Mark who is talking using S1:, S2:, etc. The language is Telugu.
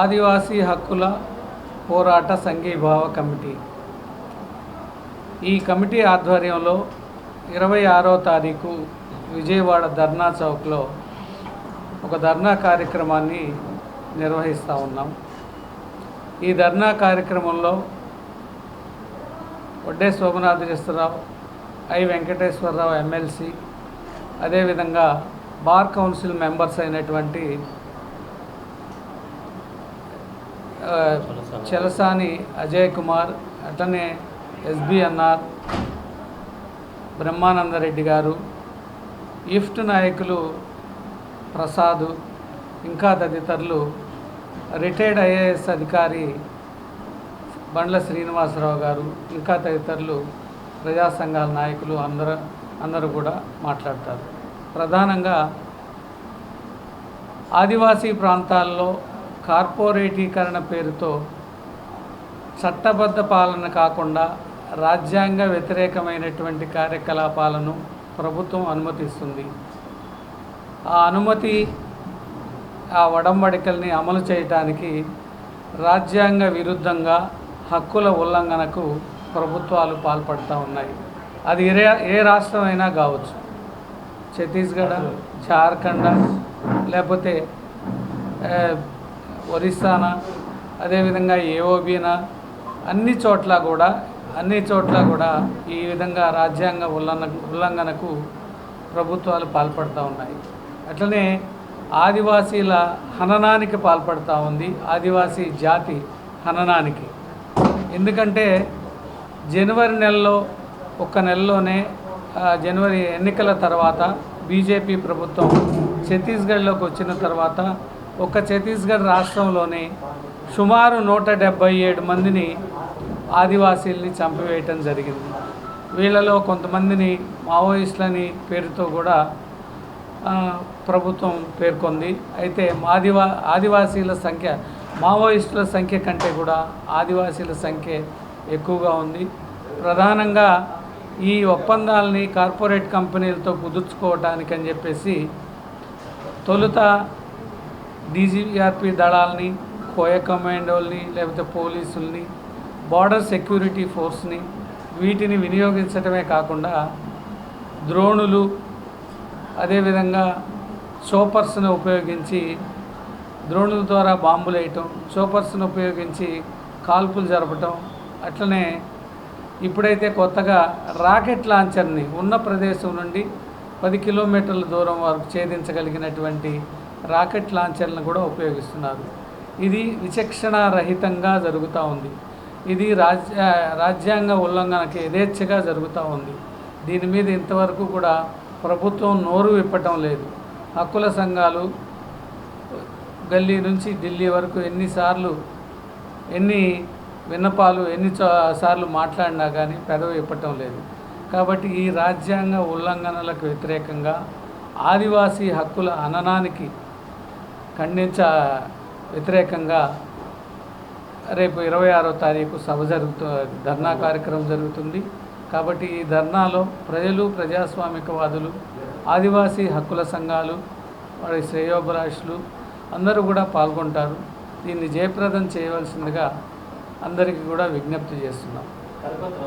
S1: ఆదివాసీ హక్కుల పోరాట సంఘీభావ కమిటీ. ఈ కమిటీ ఆధ్వర్యంలో ఇరవై ఆరో తారీఖు విజయవాడ ధర్నా చౌక్లో ఒక ధర్నా కార్యక్రమాన్ని నిర్వహిస్తూ ఉన్నాం. ఈ ధర్నా కార్యక్రమంలో వడ్డే శోభనాథేశ్వరరావు ఐ వెంకటేశ్వరరావు ఎమ్మెల్సీ అదేవిధంగా బార్ కౌన్సిల్ మెంబర్స్ అయినటువంటి చెలసాని అజయ్ కుమార్ అట్లనే ఎస్బిఎన్ఆర్ బ్రహ్మానందరెడ్డి గారు ఇఫ్ట్ నాయకులు ప్రసాద్ ఇంకా తదితరులు రిటైర్డ్ ఐఏఎస్ అధికారి బండ్ల శ్రీనివాసరావు గారు ఇంకా తదితరులు ప్రజా సంఘాల నాయకులు అందరూ అందరూ కూడా మాట్లాడతారు. ప్రధానంగా ఆదివాసీ ప్రాంతాల్లో కార్పొరేటీకరణ పేరుతో చట్టబద్ధ పాలన కాకుండా రాజ్యాంగ వ్యతిరేకమైనటువంటి కార్యకలాపాలను ప్రభుత్వం అనుమతిస్తుంది. ఆ అనుమతి ఆ ఒడంబడికల్ని అమలు చేయటానికి రాజ్యాంగ విరుద్ధంగా హక్కుల ఉల్లంఘనకు ప్రభుత్వాలు పాల్పడుతూ ఉన్నాయి. అది ఏ ఏ రాష్ట్రమైనా కావచ్చు. ఛత్తీస్గఢ్ జార్ఖండ్ లేకపోతే ఒరిస్సానా అదేవిధంగా ఏఓబీనా అన్ని చోట్ల కూడా అన్ని చోట్ల కూడా ఈ విధంగా రాజ్యాంగ ఉల్లంఘన ఉల్లంఘనకు ప్రభుత్వాలు పాల్పడుతూ ఉన్నాయి. అట్లనే ఆదివాసీల హననానికి పాల్పడుతూ ఉంది. ఆదివాసీ జాతి హననానికి. ఎందుకంటే జనవరి నెలలో ఒక్క నెలలోనే జనవరి ఎన్నికల తర్వాత బీజేపీ ప్రభుత్వం ఛత్తీస్గఢ్లోకి వచ్చిన తర్వాత ఒక్క ఛత్తీస్గఢ్ రాష్ట్రంలోనే సుమారు నూట డెబ్బై ఏడు మందిని ఆదివాసీల్ని చంపివేయటం జరిగింది. వీళ్ళలో కొంతమందిని మావోయిస్టులని పేరుతో కూడా ప్రభుత్వం పేర్కొంది. అయితే ఆదివా ఆదివాసీల సంఖ్య మావోయిస్టుల సంఖ్య కంటే కూడా ఆదివాసీల సంఖ్య ఎక్కువగా ఉంది. ప్రధానంగా ఈ ఒప్పందాలని కార్పొరేట్ కంపెనీలతో కుదుర్చుకోవటానికి అని చెప్పేసి తొలుత డీజీఆర్పీ దళాలని కోయ కమాండోల్ని లేకపోతే పోలీసుల్ని బార్డర్ సెక్యూరిటీ ఫోర్స్ని వీటిని వినియోగించడమే కాకుండా ద్రోణులు అదేవిధంగా చోపర్స్ను ఉపయోగించి ద్రోణుల ద్వారా బాంబులు వేయటం చోపర్స్ను ఉపయోగించి కాల్పులు జరపటం అట్లనే ఇప్పుడైతే కొత్తగా రాకెట్ లాంచర్ని ఉన్న ప్రదేశం నుండి పది కిలోమీటర్ల దూరం వరకు ఛేదించగలిగినటువంటి రాకెట్ లాంచర్లను కూడా ఉపయోగిస్తున్నారు. ఇది విచక్షణ రహితంగా జరుగుతూ ఉంది. ఇది రాజ్య రాజ్యాంగ ఉల్లంఘనకి యథేచ్ఛగా జరుగుతూ ఉంది. దీని మీద ఇంతవరకు కూడా ప్రభుత్వం నోరు విప్పటం లేదు. హక్కుల సంఘాలు గల్లీ నుంచి ఢిల్లీ వరకు ఎన్నిసార్లు ఎన్ని విన్నపాలు ఎన్ని సార్లు మాట్లాడినా కానీ పెదవి ఇప్పటం లేదు. కాబట్టి ఈ రాజ్యాంగ ఉల్లంఘనలకు వ్యతిరేకంగా ఆదివాసీ హక్కుల అననానికి ఖండించ వ్యతిరేకంగా రేపు ఇరవై ఆరో తారీఖు సభ జరుగుతు ధర్నా కార్యక్రమం జరుగుతుంది. కాబట్టి ఈ ధర్నాలో ప్రజలు ప్రజాస్వామికవాదులు ఆదివాసీ హక్కుల సంఘాలు వారి శ్రేయోభిలాషులు అందరూ కూడా పాల్గొంటారు. దీన్ని జయప్రదం చేయవలసిందిగా అందరికీ కూడా విజ్ఞప్తి చేస్తున్నాం.